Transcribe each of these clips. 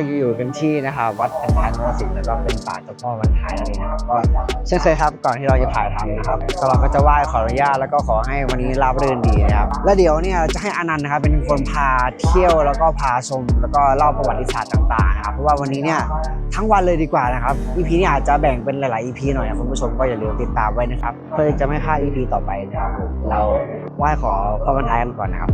เราอยู่กันที่นะครับวัดพันท้านรสิงห์แล้วก็เป็นป่าเจ้าพ่อพันท้ายนั่นเองนะครับก็เช่นเคยครับก่อนที่เราจะถ่ายทำนะครับก็เราก็จะไหว้ขออนุญาตแล้วก็ขอให้วันนี้ราบรื่นดีนะครับแล้วเดี๋ยวเนี่ยจะให้อานันต์นะครับเป็นคนพาเที่ยวแล้วก็พาชม แล้วก็เล่าประวัติศาสตร์ต่างๆนะครับเพราะว่าวันนี้เนี่ยทั้งวันเลยดีกว่านะครับ EP นี้อาจจะแบ่งเป็นหลายๆ EP หน่อยนะคุณผู้ชมก็อย่าลืมติดตามไว้นะครับเพื่อจะไม่พลาด EP ต่อไปนะครับเราไหว้ขอพ่อพันท้ายกันก่อนนะครับ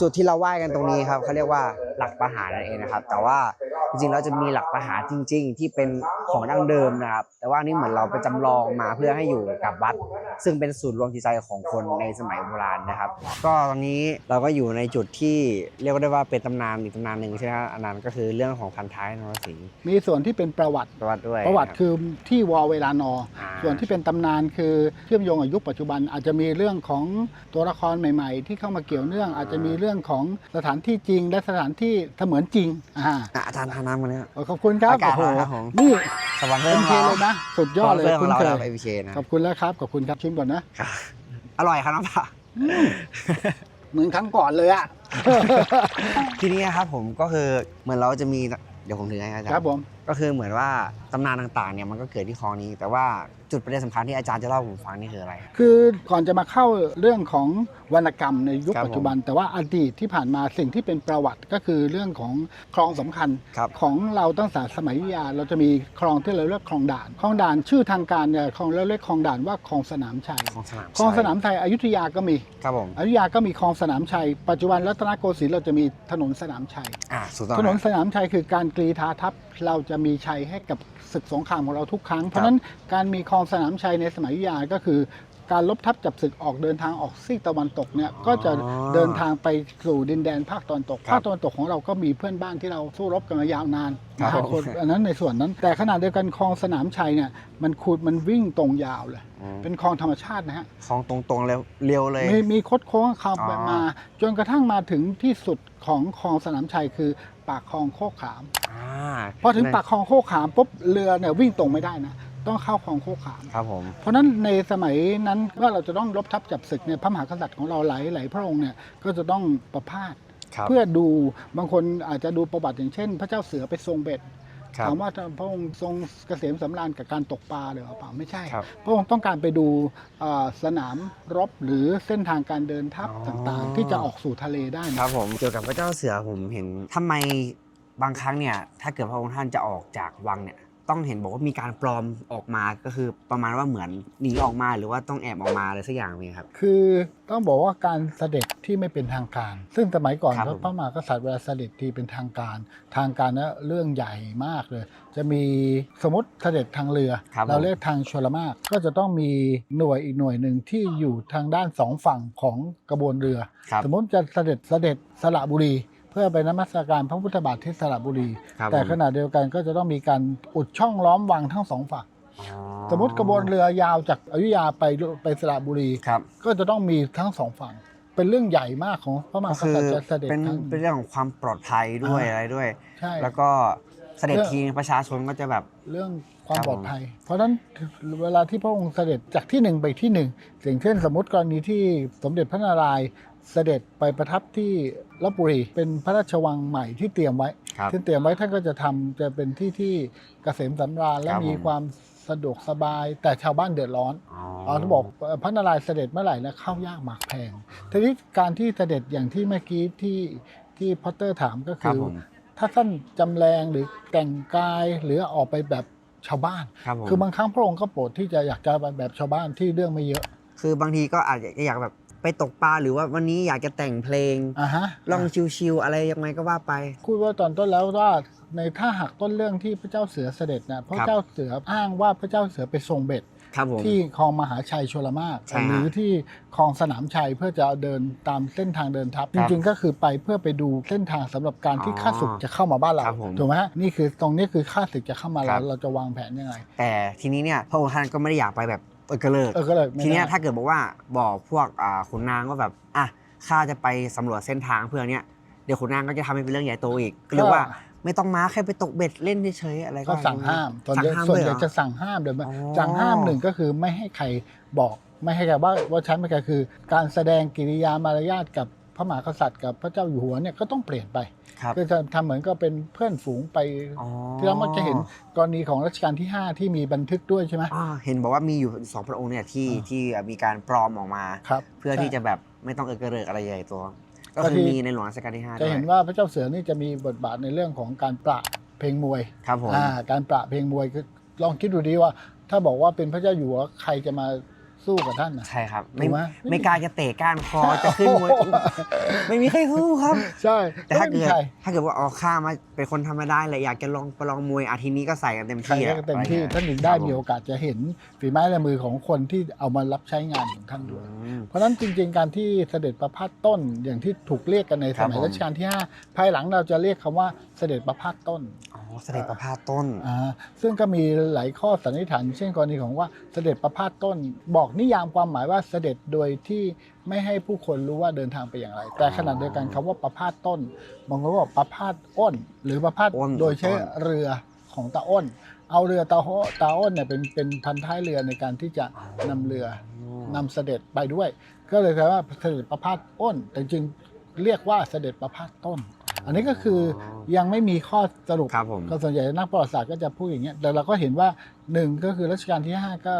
จุดที่เราไหว้กันตรงนี้ครับเขาเรียกว่า หลักประหารนั่นเองนะครับ แต่ว่าจริงๆเราจะมีหลักประหารจริง ๆ ที่เป็นของดั้งเดิมนะครับ แต่ว่านี่เหมือนเราไปจำลองมาเพื่อให้อยู่กับวัด ซึ่งเป็นศูนย์รวมจิตใจของคนในสมัยโบราณนะครับ ก็ตอนนี้เราก็อยู่ในจุดที่เรียกได้ว่าเป็นตำนานอีกตำนานหนึ่งใช่ไหมครับอันนั้นก็คือเรื่องของพันท้ายนรสิงห์มีส่วนที่เป็นประวัติประวัติด้วยประวัตินคือที่วอเวลานอาส่วนที่เป็นตำนานคือเชื่อมโยงกับยุคปัจจุบัน อาจจะมีเรื่องของตัวละครใหม่ ๆ ที่เข้ามาเกี่ยวเนื่อง อาจจะมีเรื่องของสถานที่จริงและสถานที่เสมือนจริงอ่าอะอาจารย์ทาน้ำมาเนี่ยโอ้ขอบคุณครับอากาศโอ้โหร้อนครับผม นี่สวรรค์เพื่เต็อนมของเทเราเลยนะสุดยอดเลยสวรรค์คุณเพื่อนเคของเรายเราไปพีเคนะขอบคุณแล้วครับขอบคุณครับชิมก่อนนะอร่อยครับน้ำปลาเหมือนครั้งก่อนเลยอะทีนี้ครับผมก็คือเหมือนเราจะมีเดี๋ยวผมถือให้อาจารย์ ครับผม ก็คือเหมือนว่าตำนานต่างๆเนี่ยมันก็เกิดที่คลองนี้ แต่ว่าจุดประเด็นสำคัญที่อาจารย์จะเล่าให้ผมฟังนี่คืออะไร คือก่อนจะมาเข้าเรื่องของวรรณกรรมในยุคครับปัจจุบัน แต่ว่าอดีตที่ผ่านมาสิ่งที่เป็นประวัติก็คือเรื่องของคลองสำคัญ ครับของเราตั้งแต่สมัยอยุธยาเราจะมีคลองที่เราเรียกคลองด่านคลองด่านชื่อทางการเนี่ยคลองเราเรียกคลองด่านว่าคลองสนามชัยของสนามคลองสนามชัยอยุธยาก็มี ครับผมอยุธยาก็มีคลองสนามชัย ปัจจุบันรัตนโกสินทร์เราจะมีถนนสนามชัย อ่าสุดต้องถนนครับสนามชัยคือการกรีธาทัพเราจะมีชัยให้กับศึกสงครามของเราทุกครั้ง เพราะฉะนั้นการมีคลองสนามชัยในสมัยอยุธยาก็คือ การลบทัพจับศึกออกเดินทางออกซีกตะวันตกเนี่ยก็จะเดินทางไปสู่ดินแดนภาคตะวันตกครับภาคตะวันตกของเราก็มีเพื่อนบ้านที่เราสู้รบกันมายาวนานครับหลายคนอันนั้นในส่วนนั้น แต่ขณะเดียวกันคลองสนามชัยเนี่ยมันคูดมันวิ่งตรงยาวเลยอืมเป็นคลองธรรมชาตินะฮะคลองตรงๆเร็วเร็วเลย มีมีคดโค้งขับอ๋อมา จนกระทั่งมาถึงที่สุดของคลองสนามชัยคือ ปากคลองโคกขาม อ่าพอถึงปากคลองโคกขามปุ๊บเรือเนี่ยวิ่งตรงไม่ได้นะ ต้องเข้าคลองโคกขาม ครับผม เพราะฉะนั้นในสมัยนั้นเมื่อเราจะต้องรบทัพจับศึกเนี่ยพระมหากษัตริย์ของเราหลายหลายพระองค์เนี่ยก็จะต้องประพาสครับ เพื่อดูบางคนอาจจะดูประวัติอย่างเช่น พระเจ้าเสือไปทรงเบ็ดครับ ถามว่าพระองค์ทรงเกษมสำราญกับการตกปลาเลยหรือเปล่าไม่ใช่ครับพระองค์ต้องการไปดูเอ่อสนามรบหรือเส้นทางการเดินทัพอ๋อต่างๆ ที่จะออกสู่ทะเลได้คนะรับผมเกี่ยวกับพระเจ้าเสือผมเห็นทำไมบางครั้งเนี่ยถ้าเกิดพระองค์ท่านจะออกจากวังเนี่ย ต้องเห็นบอกว่ามีการปลอมออกมาก็คือประมาณว่าเหมือนหนีออกมาหรือว่าต้องแอบออกมาอะไรสักอย่างนี้ครับ คือต้องบอกว่าการเสด็จที่ไม่เป็นทางการ ซึ่งสมัยก่อนครับพผระมพระมหากษัตริย์เวลาเสด็จที่เป็นทางการ ทางการนะเรื่องใหญ่มากเลย จะมีสมมติเสด็จทางเรือครับผมเราเรียกทางชลมากก็จะต้องมีหน่วยอีกหน่วยหนึ่งที่อยู่ทางด้านสองฝั่งของกระบวนเรือครับสมมติจะเสด็จเสด็จสระบุรีเพื่อไปนมัสการพระพุทธบาทที่สระบุรี ครับแต่ผมขณะเดียวกันก็จะต้องมีการอุดช่องล้อมวังทั้งสองฝั่งอ๋อสมมติกระบวนเรือยาวจากอยุธยาไปไปสระบุรี ครับก็จะต้องมีทั้งสองฝั่ง เป็นเรื่องใหญ่มากของพระมก็หากคือษัตริย์จะเสด็จเป็นทั้ง เป็นเรื่องของความปลอดภัยด้วยอ่า อะไรด้วย ใช่ แล้วก็เสด็จทีประชาชนก็จะแบบ เรื่องความครับปลอดภัย เพราะฉะนั้นเวลาที่พระองค์เสด็จจากที่หนึ่งไปที่หนึ่งอย่างเช่นสมมติกรณีที่สมเด็จพระนารายณ์ เสด็จไปประทับที่ลบบุรี เป็นพระราชวังใหม่ที่เตรียมไว้ครับที่เตรียมไว้ท่านก็จะทำจะเป็นที่ที่เกษมสำราญและครับมีผม ความสะดวกสบาย แต่ชาวบ้านเดือดร้อน อ๋ออ๋อเขาบอกเอ่อพระนารายณ์เสด็จเมื่อไหร่แล้วเข้ายากหมากแพงทีนี้การที่เสด็จอย่างที่เมื่อกี้ที่ที่พอตเตอร์ถามก็ครับคือผมถ้าท่านจำแรงหรือแต่งกายหรือออกไปแบบชาวบ้าน ครับผมคือบางครั้งพระองค์ก็โปรดที่จะอยากจะไปแบบชาวบ้านที่เรื่องไม่เยอะ คือบางทีก็อาจจะอยากแบบ ไปตกปลาหรือว่าวันนี้อยากจะแต่งเพลงอ่าฮะลองชิวๆอะไรยังไงก็ว่าไปคุยว่าตอนต้นแล้วว่าในถ้าหากต้นเรื่องที่พระเจ้าเสือเสด็จนะพระเจ้าเสืออ้างว่าพระเจ้าเสือไปทรงเบ็ดครับผมที่คลองมหาชัยชลมากใช่ฮะหรือที่คลองสนามชัยเพื่อจะเดินตามเส้นทางเดินทัพคจรับริงๆก็คือไปเพื่อไปดูเส้นทางสำหรับการที่อ๋อข้าศึกจะเข้ามาบ้านเราครับผมถูกไหมฮะนี่คือตรงนี้คือข้าศึกจะเข้ามาครัเราบเราจะวางแผนยังไงแต่ทีนี้เนี่ยพระองค์ท่านก็ไม่ได้อยากไปแบบ เออกระเลิกเออก็เลยไม่ทีเนี้ยได้ถ้าเกิดบอกว่าบอกพวกอ่าขุนนางว่าแบบอะข้าจะไปสำรวจเส้นทางเพื่อเนี้ยเดี๋ยวขุนนางก็จะทำให้เป็นเรื่องใหญ่โตอีกก็เรียกว่าไม่ต้องมาแค่ไปตกเบ็ดเล่นเฉยๆอะไรก็ก็สั่งห้ามส่วนสั่ใหญ่งห้ามส่วนด้วยใหเหรญ่อ จะสั่งห้ามเดี๋ยวอ๋อ สั่งห้ามหนึ่งก็คือไม่ให้ใครบอก ไม่ให้ใครว่าว่าฉันไม่ใครคือ การแสดงกิริยามารยาทกับ พระมหากษัตริย์กับพระเจ้าอยู่หัวเนี่ยก็ต้องเปลี่ยนไปครับก็จะทำเหมือนก็เป็นเพื่อนฝูงไปอ๋อที่เรามักจะเห็นกรณีของรัชกาลที่ 5 ที่มีบันทึกด้วยใช่ไหม อ่าเห็นบอกว่ามีอยู่สองพระองค์เนี่ยที่อ่า ที่มีการปลอมออกมา ครับ เพื่อใช่ที่จะแบบไม่ต้องเอกระเริกอะไรใหญ่ตัว ก็ก็คือที่มีในหลวงรัชกาลที่ห้าจะด้วยเห็นว่าพระเจ้าเสือนี่จะมีบทบาทในเรื่องของการปราบเพลงมวยครับผม อ่าการปราบเพลงมวยคือลองคิดดูดีว่า ถ้าบอกว่าเป็นพระเจ้าอยู่หัวใครจะมา สู้กับท่านนะ ใช่ครับถูไม่กไหม ไม่กล้าจะเตะก้านคอจะขึ้นมวยไม่มีใครสู้ครับ ใช่แต่ถ้าไม่มีเกิดใครถ้าเกิดว่าเอาข้ามาเป็นคนธรรมดาเลยอยากจะลองประลองมวยอาทีนี้ก็ใส่กันเต็มใครที่ก็อะเต็มที่อะไรงี้ยท่านถึงได้ครับผมีโอกาสจะเห็นฝีไม้ลายมือของคนที่เอามารับใช้งานของท่านด้วยอืมเพราะฉะนั้นจริงๆ การที่เสด็จประพาสต้นอย่างที่ถูกเรียกกันในคสรับมัยผม รัชกาลที่ 5 ภายหลังเราจะเรียกคำว่าเสด็จประพาสต้นอ๋อ เสด็จประพาสต้น อ่าซึ่งก็มีหลายข้อสันนิษฐานเช่นกรณีของว่าเสด็จประพาสต้น บอกนิยามความหมายว่าเสด็จโดยที่ไม่ให้ผู้คนรู้ว่าเดินทางไปอย่างไร แต่ขณะเดียวกันคำว่าประพาสต้นบางคนก็บอกประพาสอ้น หรือประพาสอ้นโดยใช้ต้น เรือของตาอ้น เอาเรือตาโฮตาอ้นเนี่ยเป็นเป็นพันท้ายเรือในการที่จะนำเรือนำเสด็จไปด้วย ก็เลยแปลว่าเสด็จประพาสอ้น แต่จริงเรียกว่าเสด็จประพาสต้น อันนี้ก็คือยังไม่มีข้อสรุปครับผมก็ส่วนใหญ่นักประวัติศาสตร์ก็จะพูดอย่างเงี้ยแต่เราก็เห็นว่าหนึ่งก็คือรัชกาลที่ 5 ก็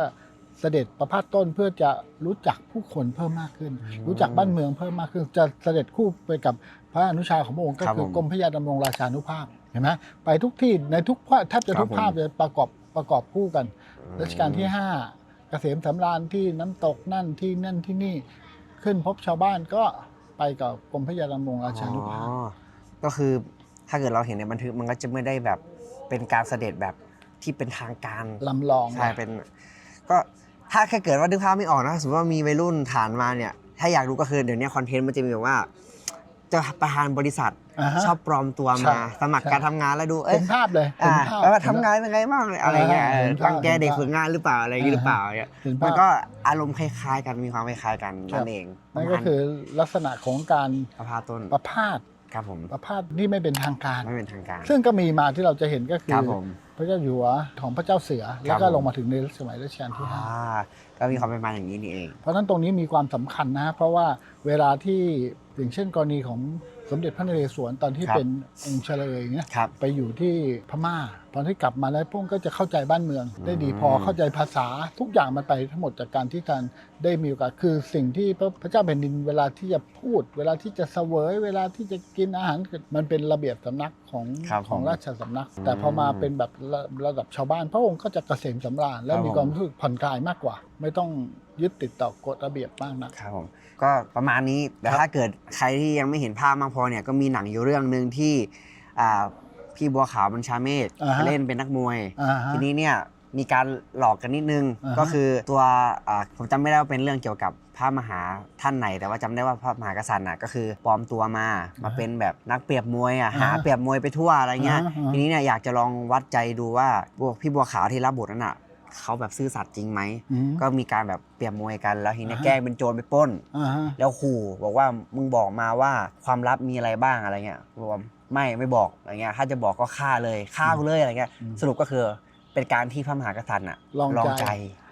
เสด็จประพาสต้นเพื่อจะรู้จักผู้คนเพิ่มมากขึ้นอืมรู้จักบ้านเมืองเพิ่มมากขึ้น จะเสด็จคู่ไปกับพระอนุชาของพระองค์ก็ครับคือผมกรมพระยาดำรงราชานุภาพเห็นไหมไปทุกที่ในทุกภาพแทบจะครับทุกภาพผมจะประกอบประกอบคู่กันรัชกาลที่ 5 เกษมสำราญที่น้ำตกนั่นที่นั่นที่นี่ขึ้นพบชาวบ้านก็ไปกับกรมพระยาดำรงราชานุภาพอ๋อ ก็คือถ้าเกิดเราเห็นในบันทึกมันก็จะไม่ได้แบบเป็นการเสด็จแบบที่เป็นทางการลำลองใช่เป็น ก็ถ้าแค่เกิดว่านึกภาพไม่ออกนะสมมติว่ามีวัยรุ่นฐานมาเนี่ย ถ้าอยากรู้ก็คือเดี๋ยวนี้คอนเทนต์มันจะมีแบบว่าจะประธานบริษัทาฮะชอบปลอมตัวใช่มา สมัครใช่การทำงานแล้วดูเอ้ยเห็นภาพเลยเห็อ่านภาพแล้วว่าทำงานยังไงบ้างอะไรเงี้ยอ่าเออเห็นภาพตั้งแกเด็กฝึกงานหรือเปล่าอะไรอย่างงี้หรือเปล่าเนี่ยเห็นมัภานพก็อารมณ์คล้ายๆ กันมีความคล้ายๆกันนั่นเองนั่นก็คือลักษณะของการประพาสต้นประพาส ครับผมประพาสที่ไม่เป็นทางการ ไม่เป็นทางการ ซึ่งก็มีมาที่เราจะเห็นก็คืครัอบผมพระเจ้าอยู่หัวของพระเจ้าเสือ แล้วก็ผม ลงมาถึงในสมัยรัชกาลที่อ่าห้า ก็มีความเป็นมาอย่างนี้นี่เอง เพราะฉะนั้นตรงนี้มีความสำคัญนะ เพราะว่าเวลาที่ อย่างเช่นกรณีของสมเด็จพระนเรศวรตอนที่ครับเป็นองค์เฉลยเนี่ยครับไปอยู่ที่พม่า ตอนที่กลับมาแล้วพวกก็จะเข้าใจบ้านเมือง ได้ดีพออืม เข้าใจภาษาทุกอย่างมันไปทั้งหมดจากการที่ท่านได้มีโอกาสคือสิ่งที่พระพระเจ้าแผ่นดินเวลาที่จะพูด เวลาที่จะเสวย เวลาที่จะกินอาหารมันเป็นระเบียบสำนักของครับของผมราชสำนัก แต่อืมพอมาเป็นแบบระระดับชาวบ้าน พระองค์ก็จะเกษมสำราญและครับมีผม ความรู้สึกผ่อนคลายมากกว่า ไม่ต้องยึดติดต่อกฎระเบียบมากนัก ครับผม ก็ประมาณนี้แต่ครับถ้าเกิดใครที่ยังไม่เห็นภาพมากพอเนี่ยก็มีหนังอยู่เรื่องหนึ่งที่อ่าพี่บัวขาวบัญชาเมฆอ่าฮะเล่นเป็นนักมวย อ่าฮะทีนี้เนี่ยมีการหลอกกันนิดนึงอ่าฮะ ก็คือตัวอ่าผมจำไม่ได้ว่าเป็นเรื่องเกี่ยวกับพระมหาท่านไหน แต่ว่าจำได้ว่าพระมหากษัตริย์น่ะก็คือปลอมตัวมามาเป็นแบบนักเปรียบมวยอะอ่าหาเปรียบมวยไปทั่วอะไรเงี้ยอ่าฮะอ่าฮะทีนี้เนี่ยอยากจะลองวัดใจดูว่าพวกพี่บัวขาวที่รับบทนั้นอะ เขาแบบซื่อสัตย์จริงไหม อืม ก็มีการแบบเปรียบมวยกัน แล้วทีนี้อ่าฮะ แกล้งเป็นโจรไปปล้น อ่าฮะแล้วขู่บอกว่ามึงบอกมาว่าความลับมีอะไรบ้างอะไรเงี้ยบอกว่าไม่ไม่บอกอะไรเงี้ยถ้าจะบอกก็ฆ่าเลยฆ่ากูเลยอะไรเงี้ย อืม สรุปก็คือเป็นการที่พระมหากษัตริย์น่ะลองใจใจ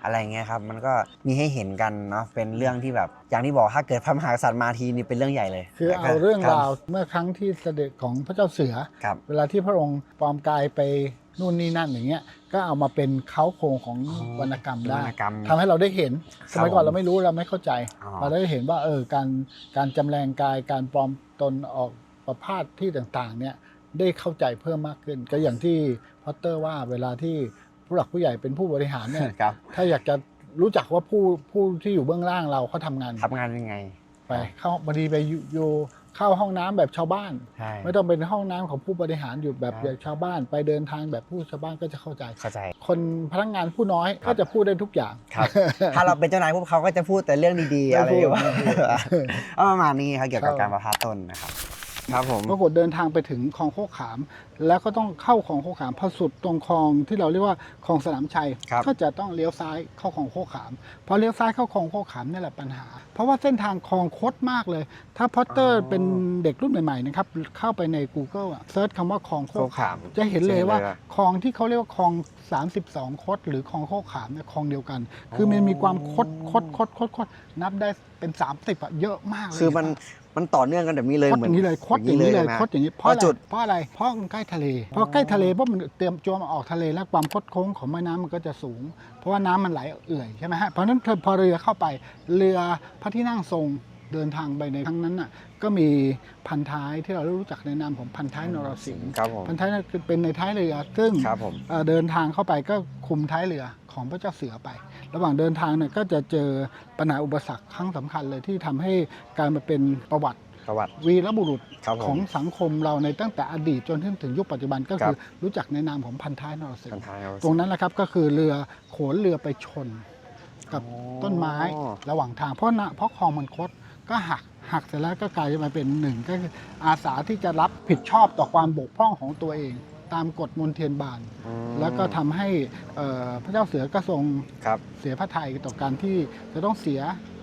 อะไรเงี้ยครับมันก็มีให้เห็นกันเนาะเป็นเรื่องที่แบบอย่างที่บอกถ้าเกิดพระมหากษัตริย์มาทีนี่เป็นเรื่องใหญ่เลยคือเอาเรื่องราวเมื่อครั้งที่เสด็จของพระเจ้าเสือครับเวลาที่พระองค์ปลอมกายไปนู่นนี่นั่นอย่างเงี้ยก็เอามาเป็นเขาโครงของวรรณกรรมได้วรรณกรรมทำให้เราได้เห็นสมัยก่อนผมเราไม่รู้เราไม่เข้าใจอ๋อเราได้เห็นว่าเออการการจำแรงกายการปลอมตนออกประพาสที่ต่างๆเนี่ยได้เข้าใจเพิ่มมากขึ้น ก็อย่างที่พอตเตอร์ว่าเวลาที่ ผู้หลักผู้ใหญ่เป็นผู้บริหารเนี่ยครับถ้าอยากจะรู้จักว่าผู้ผู้ที่อยู่เบื้องล่างเราเขาทำงานทำงานยังไง ไปเข้าบางทีไปอยู่อยู่เข้าห้องน้ำแบบชาวบ้านใช่ไม่ต้องเป็นห้องน้ำของผู้บริหารอยู่แบบครับแบบชาวบ้าน ไปเดินทางแบบผู้ชาวบ้านก็จะเข้าใจเข้าใจ คนพนักงานผู้น้อยครับก็จะพูดได้ทุกอย่างครับถ้าเราเป็นเจ้านายพวกเขาก็จะพูดแต่เรื่องดีๆไม่อะไรพูดว่าไม่พูดเอาประมาณนี้ครับเกี่ยวกับครับการประพาสต้นนะครับ ครับผมปรากฏเดินทางไปถึงคลองโคกขาม แล้วก็ต้องเข้าคลองโคกขามพอสุดตรงคลองที่เราเรียกว่าคลองสนามชัย ครับ ก็จะต้องเลี้ยวซ้ายเข้าคลองโคกขาม พอเลี้ยวซ้ายเข้าคลองโคกขามนี่แหละปัญหา เพราะว่าเส้นทางคลองคดมากเลย ถ้าพอตเตอร์เป็นเด็กรุ่นใหม่ๆนะครับเข้าไปใน Google อะเซิร์ชคำว่าคลองโคโคกขาม จะเห็นเลยว่าจะเห็นเลยว่าคลองที่เขาเรียกว่าคลอง 32 คดหรือคลองโคกขามเนี่ยคลองเดียวกัน คือมันมีความคดคดคดคดคดนับได้เป็น 30อะเยอะมากเลยคือมันมันต่อเนื่องกันแบบนี้เลยคดเหมืออนย่างนี้เลยคดอย่างนี้เลยใช่ไหมคดอย่างนี้เพราะอะไรจุดเพราะอะไรเพราะมันใกล้ทะเลเพราะใกล้ทะเลเพราะมันเตรียมตัวมาออกทะเลแล้วความคดโค้งของแม่น้ำมันก็จะสูง เพราะว่าน้ำมันไหลเอื่อยใช่ไหมฮะเพราะฉะนั้นพอเรือเข้าไปเรือพระที่นั่งทรง เดินทางไปในครั้งนั้นน่ะก็มีพันท้ายที่เรารู้จักในนามของพันท้ายนรสิงห์ครับผมพันท้ายนั่นคือเป็นในท้ายเรือซึ่งครับผมเอ่อเดินทางเข้าไปก็คุมท้ายเรือของพระเจ้าเสือไป ระหว่างเดินทางเนี่ยก็จะเจอปัญหาอุปสรรคครั้งสำคัญเลยที่ทำให้การมาเป็นประวัติ ประวัติ วีรบุรุษครับผมของสังคมเราในตั้งแต่อดีตจนถึงยุคปัจจุบันก็ครัคืบอรู้จักในนามของพันท้ายนรสิงกันห์ทายเอาตรงนั้นแหละครับก็คือเรือโขนเรือไปชน กับอ๋อ ต้นไม้ระหว่างทางเพราะนะเพราะคลองมันคด ก็หักหักเสร็จแล้วก็กลายมาเป็นหนึ่งก็คืออาสาที่จะรับผิดชอบต่อความบกพร่องของตัวเอง ตามกฎมนเทียนบาน อืม แล้วก็ทำให้เอ่อพระเจ้าเสือก็ทรงครับ เสียพระทัยต่อการที่จะต้องเสีย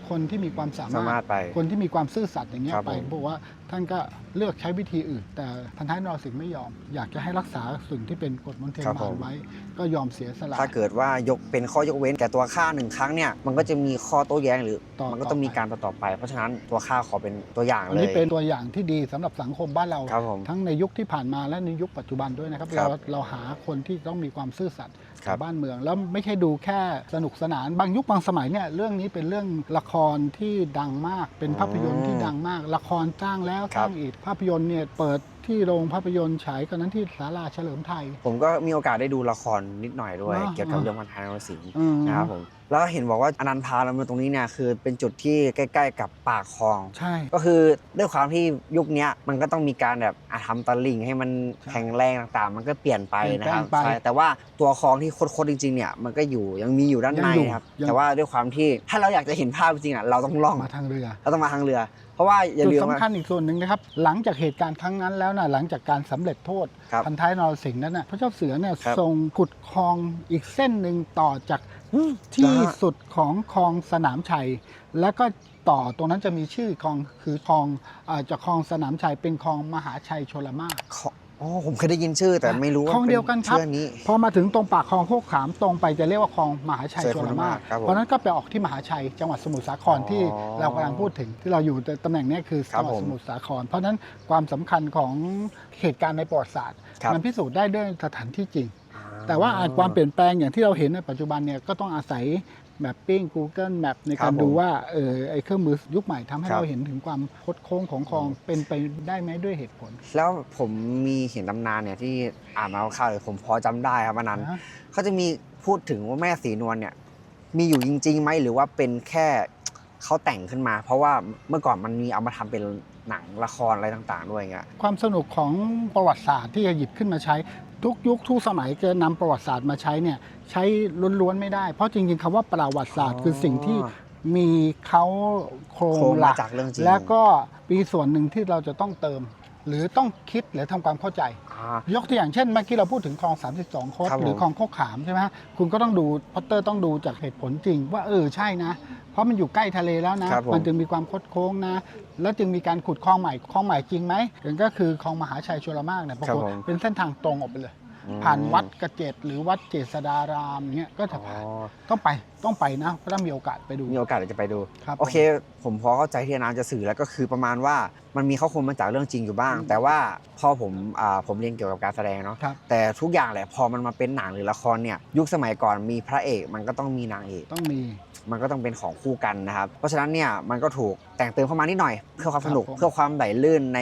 คนที่มีความสาามสามารรถถ ไป คนที่มีความซื่อสัตย์อย่างเงี้ยครับไปผม บอกว่า ท่านก็เลือกใช้วิธีอื่น แต่พันท้ายนรสิงห์ไม่ยอม อยากจะให้รักษาสิ่งที่เป็นกฎมนเทียนครับบาผนมไว้ ก็ยอมเสียสละ ถ้าเกิดว่ายกเป็นข้อยกเว้นแก่ตัวข้าหนึ่งครั้งเนี่ยมันก็จะมีข้อโต้แย้งหรือต่อมันก็ต้องมีการต่อต่อไป เพราะฉะนั้นตัวข้าขอเป็นตัวอย่างอันเลยนี้เป็นตัวอย่างที่ดีสำหรับสังคมบ้านเราครับผมทั้งในยุคที่ผ่านมาและในยุคปัจจุบันด้วยนะครับครัเราบเราหาคนที่ต้องมีความซื่อสัตย์ครักับบบ้านเมืองแล้วไม่ใช่ดูแค่สนุกสนานบางยุคบางสมัยเนี่ยเรื่องนี้เป็นเรื่องละครที่ดังมากเป็นภาพยนตร์ที่ดังมากละครจ้างแล้วครัจ้าบงอีกภาพยนตร์เนี่ยเปิดที่โรงภาพยนตร์ฉายกันนั้นที่ศาลาเฉลิมไทย ผมก็มีโอกาสได้ดูละครนิดหน่อยด้วยอ่าเกี่ยวกับเรื่องพันท้ายนรสิงห์อืมนะครับผมแล้วเห็นบอกว่าอนันต์พาเรามาตรงนี้เนี่ยคือเป็นจุดที่ใกล้ ๆ กับปากคลอง ใช่ ก็คือด้วยความที่ยุคเนี้ยมันก็ต้องมีการแบบอะทำตลิ่งให้มันใช่แข็งแรงต่างๆ มันก็เปลี่ยนไปนะครับเปลี่ยนแปลงไปใช่แต่ว่าตัวคลองที่โคตรๆจริงๆเนี่ยมันก็อยู่ยังมีอยู่ด้านในยังอยู่ครับยังแต่ว่าด้วยความที่ถ้าเราอยากจะเห็นภาพจริงๆอะเราต้องล่องมาทางเรือเราต้องมาทางเรือ เพราะว่าอย่าจุดลืมว่า สำคัญอีกส่วนหนึ่งนะครับ หลังจากเหตุการณ์ครั้งนั้นแล้วนะหลังจากการสำเร็จโทษครับพันท้ายนรสิงห์นั้นนะพระเจ้าเสือเนี่ยครับทรงขุดคลองอีกเส้นหนึ่งต่อจากที่นะฮะสุดของคลองสนามชัย แล้วก็ต่อตรงนั้นจะมีชื่อคลองคือคลองเอ่อจากคลองสนามชัยเป็นคลองมหาชัยชลมากคลอง อ๋อผมเคยได้ยินชื่อแต่ไม่รู้ว่าคลองเดียวกันครับชื่อนี้ พอมาถึงตรงปากคลองโคกขามตรงไปจะเรียกว่าคลองมหาชัยชัยชชลมามลากกครับผมเพราะฉะนั้นก็ไปออกที่มหาชัยจังหวัดสมุทรสาครที่อ๋อเรากำลังพูดถึงที่เราอยู่ตำแหน่งเนี้ยคือครัจับงหวัดผมสมุทรสาคร เพราะฉะนั้นความสำคัญของเหตุการณ์ในประวัติศาสตร์ ครับ มันพิสูจน์ได้ด้วยสถานที่จริงอ่แต่ว่าอาจความเปลี่ยนแปลงอย่างที่เราเห็นในปัจจุบันเนี่ยก็ต้องอาศัย แมปปิ้ง Google Map ในครัการบผมดูว่าเออไอ้เครื่องมือยุคใหม่ทำให้ครับเราเห็นถึงความคดโค้งของคลองเป็นไปได้ไหมด้วยเหตุผล แล้วผมมีเห็นตำนานเนี่ยที่อ่านมาคร่าวๆเลยผมพอจำได้ครับอันนั้นนะเขาจะมีพูดถึงว่าแม่สีนวลเนี่ย มีอยู่จริงๆไหมหรือว่าเป็นแค่เขาแต่งขึ้นมา เพราะว่าเมื่อก่อนมันมีเอามาทำเป็นหนังละครอะไรต่าง ๆ ด้วยเงี้ย ความสนุกของประวัติศาสตร์ที่จะหยิบขึ้นมาใช้ ทุกยุคทุกสมัยจะนำประวัติศาสตร์มาใช้เนี่ยใช้ล้วนๆไม่ได้ เพราะจริงๆคำว่าประวัติศาสตร์อ๋อคือสิ่งที่มีเขาโครโครงงหลัมากจากเรื่องจริง แล้วก็มีส่วนหนึ่งที่เราจะต้องเติม หรือต้องคิดหรือทำความเข้าใจอ่ายกตัวอย่างเช่นเมื่อกี้เราพูดถึงคลอง 32 โคดครับผมหรือคลองโคกขามใช่ไหมฮะคุณก็ต้องดูพอตเตอร์ต้องดูจากเหตุผลจริง ว่าเออใช่นะ เพราะมันอยู่ใกล้ทะเลแล้วนะครับผมมันจึงมีความคดโค้งนะ แล้วจึงมีการขุดคลองใหม่คลองใหม่จริงไหมถึงก็คือคลองมหาชัยชลมากเนี่ยปรากฏเป็นเส้นทางตรงออกไปเลยอืมผ่านวัดกระเจ็ดหรือวัดเจษฎารามเงี้ยก็จะอ๋อผ่านต้องไป ต้องไปนะถ้ามีโอกาสไปดู มีโอกาสเดี๋ยวจะไปดู ครับโอเค ผมพอเข้าใจที่อาจารย์จะสื่อแล้วก็คือประมาณว่ามันมีข้อมูลมาจากเรื่องจริงอยู่บ้างอืมแต่ว่าพอผมอ่าผมเรียนเกี่ยวกับการแสดงเนาะครับ แต่ทุกอย่างแหละพอมันมาเป็นหนังหรือละครเนี่ยยุคสมัยก่อนมีพระเอกมันก็ต้องมีนางเอก ต้องมี มันก็ต้องเป็นของคู่กันนะครับ เพราะฉะนั้นเนี่ยมันก็ถูกแต่งเติมเข้ามานิดหน่อย เพื่อความสนุกครับผม เพื่อความไหลลื่นใน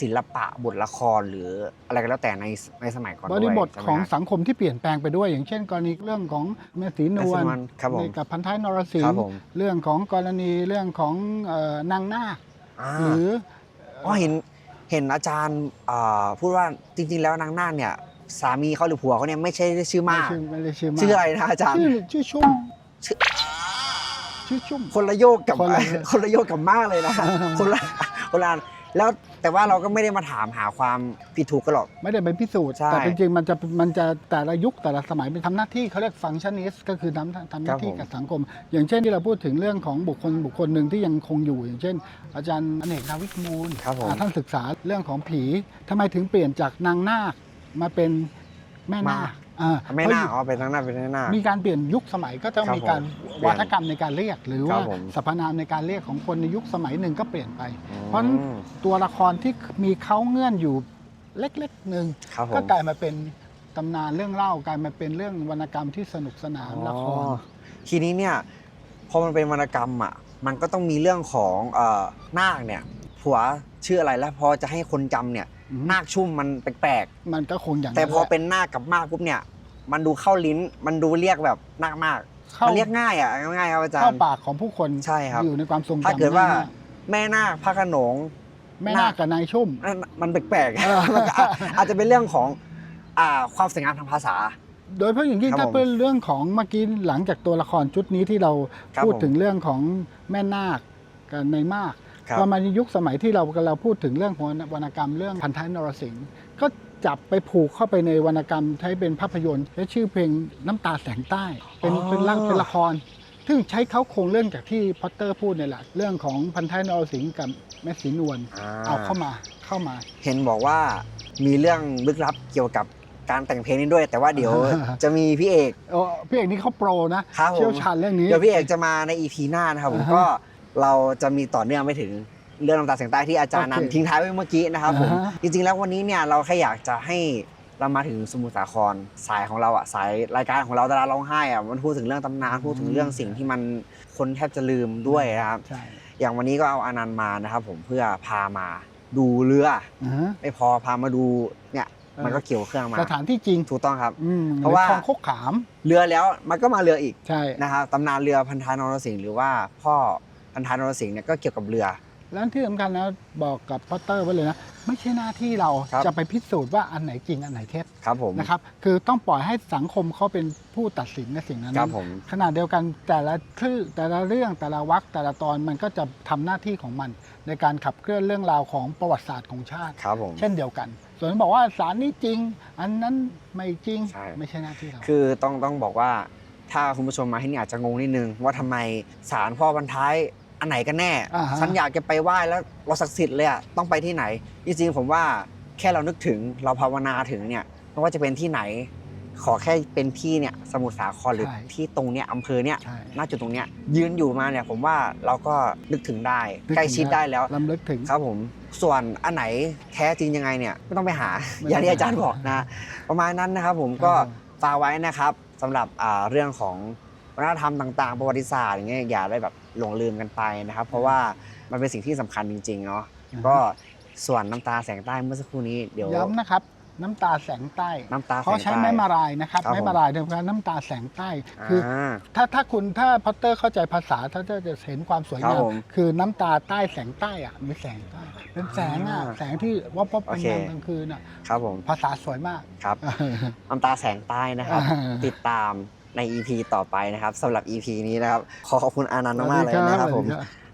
ศิลปะบทละครหรืออะไรก็แล้วแต่ในในสมัยก่อนบด้วยริบทใช่ไหมของฮะสังคมที่เปลี่ยนแปลงไปด้วย อย่างเช่น กรณีเรื่องของแม่สีนวลแม่ศรีนวลครับผมกับพันท้ายนรสิงครับห์ผม เรื่องของกรณีเรื่องของเอ่อนางนาคอ่าหรืออ๋อเห็นเห็นอาจารย์อ่าพูดว่าจริง ๆ แล้วนางนาคเนี่ยสามีเขาหรือผัวเขาเนี่ยไม่ใช่ชื่อไม่มากชื่อไม่ได้ชื่อมากชื่ออะไรนะอาจารย์ ชื่อชื่อชุ่มชื่อ ชื่อชุ่ม คนละโยกกับคนละ คนละโยกกับมากเลยนะคนละคนละอัน แล้วแต่ว่าเราก็ไม่ได้มาถามหาความผิดถูกกันหรอก ไม่ได้เป็นพิสูจน์ใช่แต่จริงๆมันจะมันจะแต่ละยุคแต่ละสมัยเป็นทำหน้าที่เขาเรียกฟังชันนิสก็คือทำทำหน้าที่กับสังคม อย่างเช่นที่เราพูดถึงเรื่องของบุคคลบุคคลหนึ่งที่ยังคงอยู่ อย่างเช่น อาจารย์อเนกนาวิกมูลครับผม อ่าท่านศึกษาเรื่องของผีทำไมถึงเปลี่ยนจากนางนาคมาเป็นแม่นาค อ่าไม่เพระน่าอ๋อเป็นทั้งหน้าเป็นทั้งหน้า มีการเปลี่ยนยุคสมัยก็ต้องครับมีการผมวาทกรรมในการเรียก หรือครัว่าบผมสรรพนามในการเรียกของคนในยุคสมัยหนึ่งก็เปลี่ยนไป เพราะฉะนั้นอืมตัวละครที่มีเขาเงื่อนอยู่เล็กๆหนึ่งครับผก็มกลายมาเป็นตำนานเรื่องเล่ากลายมาเป็นเรื่องวรรณกรรมที่สนุกสนานละครอ๋อทีนี้เนี่ยพอมันเป็นวรรณกรรมอะมันก็ต้องมีเรื่องของเอ่อนาคเนี่ยผัว ชื่ออะไรแล้วพอจะให้คนจำเนี่ยอืมนาคชุ่มมันแปลกมันก็คงอย่างๆ แต่พอแหละเป็นนาคกับมากปุ๊บเนี่ย มันดูเข้าลิ้นมันดูเรียกแบบนาคมากเข้ามันเรียกง่ายอะง่ายครับอาจารเข้าย์ ปากของผู้คนใช่ครับ อยู่ในความทรงจำถ้าเกิดว่าง่ยแม่นาคพระโขนงๆแม่นาคกับนายชุ่ม นั่นมันแปลกเออ ๆมันก็อาจอาจจะเป็นเรื่องของอ่าความสวยงามทางภาษา โดยเฉพาะอย่างยิ่งครับถ้าผมเป็นเรื่องของเมื่อกี้หลังจากตัวละครชุดนี้ที่เราครับพูดผม ถึงเรื่องของแม่นาคกับนายมาก ครับพอมาในยุคสมัยที่เราเราพูดถึงเรื่องของวรรณกรรมเรื่องพันท้ายนรสิงห์ก็จับไปผูกเข้าไปในวรรณกรรมใช้เป็นภาพยนตร์ใช้ชื่อเพลงน้ำตาแสงใต้ เป็นอ๋อเป็นร่างเป็นละคร ซึ่งใช้เขาโครงเรื่องจากที่พอตเตอร์พูดเนี่ยแหละเรื่องของพันท้ายนรสิงห์กับแม่สีนวลอ่าเอาเข้ามาเข้ามา เห็นบอกว่ามีเรื่องลึกลับเกี่ยวกับการแต่งเพลงนี้ด้วย แต่ว่าเดี๋ยวจะมีพี่เอกโอ้พี่เอกนี่เขาโปรนะครับผมเชี่ยวชาญเรื่องนี้เดี๋ยวพี่เอกจะมาในอีพีหน้านะครับผมอ่าฮะก็ เราจะมีต่อเนื่องไปถึงเรื่องน้ำตาเสียงใต้ที่อาจารย์โอเคนำทิ้งท้ายไว้เมื่อกี้นะครับผมอ่าฮะจริงๆแล้ววันนี้เนี่ยเราแค่อยากจะให้เรามาถึงสมุทรสาครสายของเราอะสายรายการของเราดาราร้องไห้อะมันพูดถึงเรื่องตำนานพูดถึงเรื่องสิ่งที่มันคนแทบจะลืมด้วยนะครับใช่อย่างวันนี้ก็เอาอานันต์มานะครับ ผมเพื่อพามาดูเรืออ่าฮะไม่พอพามาดูเนี่ยเออมันก็เกี่ยวเครื่องมาสถานที่จริงถูกต้องครับอืมเพราะว่าในคลองโคกขาม เรือแล้วมันก็มาเรืออีกใช่นะครับตำนานเรือพันท้ายนรสิงห์หรือว่าพ่อ พันท้ายนรสิงห์เนี่ยก็เกี่ยวกับเรือ แล้วที่สำคัญนะบอกกับพอตเตอร์ไว้เลยนะ ไม่ใช่หน้าที่เราครับ จะไปพิสูจน์ว่าอันไหนจริงอันไหนเท็จครับผมนะครับคือต้องปล่อยให้สังคมเขาเป็นผู้ตัดสินในสิ่งนั้นครับผมขนาดเดียวกันแต่ละชื่อแต่ละเรื่องแต่ละวรรคแต่ละตอนมันก็จะทำหน้าที่ของมัน ในการขับเคลื่อนเรื่องราวของประวัติศาสตร์ของชาติ ครับผม เช่นเดียวกัน ส่วนที่บอกว่าสารนี้จริง อันนั้นไม่จริง ใช่ ไม่ใช่หน้าที่เรา คือต้องต้องบอกว่าถ้าคุณผู้ชมมาที่นี่อาจจะงงนิดนึง ว่าทำไมศาลพ่อพันท้ายอัน ไหนกันแน่ อ่าฮะ ฉันอยากจะไปไหว้แล้วเราศักดิ์สิทธิ์เลยอะต้องไปที่ไหน จริงๆผมว่าแค่เรานึกถึงเราภาวนาถึงเนี่ยไม่ว่าจะเป็นที่ไหน ขอแค่เป็นที่เนี่ยสมุทรสาครหรือใช่ ที่ตรงเนี้ยอำเภอเนี่ยใช่ หน้าจุดตรงเนี้ยยืนอยู่มาเนี่ยผมว่าเราก็นึกถึงได้นึกถึง ใกล้ชิดได้แล้ว ลำลึกถึง ครับผมส่วนอันไหนแท้จริงยังไงเนี่ยไม่ต้องไปหา ไม่ต้องอย่างที่อาจารย์ไปหาบอกนะ ประมาณนั้นนะครับผมก็ครับผมฝากไว้นะครับสำหรับอ่าเรื่องของวัฒนธรรมต่างๆ ประวัติศาสตร์อย่างเงี้ยอย่าได้แบบ หลงลืมกันไปนะครับ เพราะว่ามันเป็นสิ่งที่สำคัญจริงๆเนาะก็ส่วนน้ำตาแสงใต้เมื่อสักครู่นี้เดี๋ยว ย้ำนะครับ น้ำตาแสงใต้น้ำตาแสเขางใช้ใต้ไม้มารายนะครับครับไม้มารายเดิมกันน้ำตาแสงใต้คือออ่าถ้าถ้าคุณถ้าพอตเตอร์เข้าใจภาษาถ้าจะเห็นความสวยครังาบมผมคือน้ำตาใต้แสงใต้อะมีแสงใต้เป็นแสงอะอ่าแสงที่วับวับโอเป็นเคงานกลางคืนอะครับผมภาษาสวยมาก ครับ น้ำตาแสงใต้นะครับอ่าติดตาม ใน EP ต่อไปนะครับสำหรับ EP นี้นะครับขอขอบคุณอานันต์มากๆเลยนะครับผม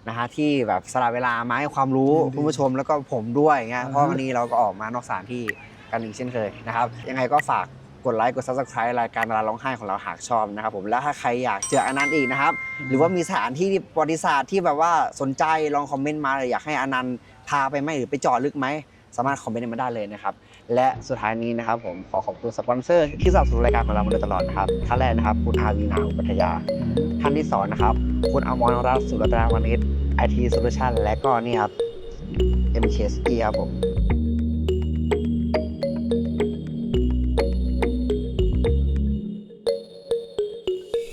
นะฮะที่แบบสละเวลามาให้ความรู้ยินดีคุณผู้ชมแล้วก็ผมด้วยเงี้ยอ่าฮะเพราะวันนี้เราก็ออกมานอกสถานที่กันอีกเช่นเคยนะครับ ยังไงก็ฝากกดไลค์กด subscribe รายการดาราร้องไห้ของเราหากชอบนะครับผมแล้วถ้าใครอยากเจออนันต์อีกนะครับ หรือว่ามีสถานที่ประวัติศาสตร์ที่แบบว่าสนใจลองคอมเมนต์มาเลยอยากให้อนันต์พาไปไหมหรือไปเจาะลึกไหมสามารถคอมเมนต์มาได้เลยนะครับ และสุดท้ายนี้นะครับผมขอขอบคุณสปอนเซอร์ที่สนับสนุนรายการของเรามาโดยตลอดนะครับท่านแรกนะครับคุณอาวีนาอุปัทยา ท่านที่สองนะครับคุณอมรรัตน์สุรัตนาวณิชไอทีโซลูชันและก็นี่ครับ MKS ครับผม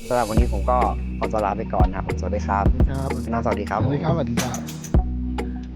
สำหรับวันนี้ผมก็ขอตัวลาไปก่อนนะครับผมสวัสดีครับครับน้องสวัสดีครับสผวัสมดีครับสวัสดีครับ